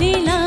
你那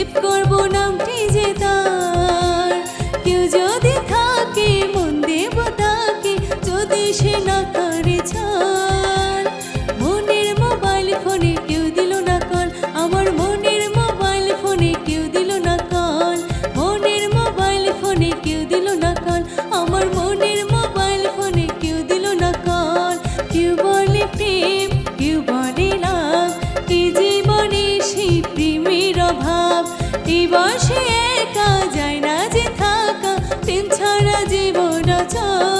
save করব নামটি যে তার? কেউ যদি থাকে মন দেব তাকে যদি সে না চাই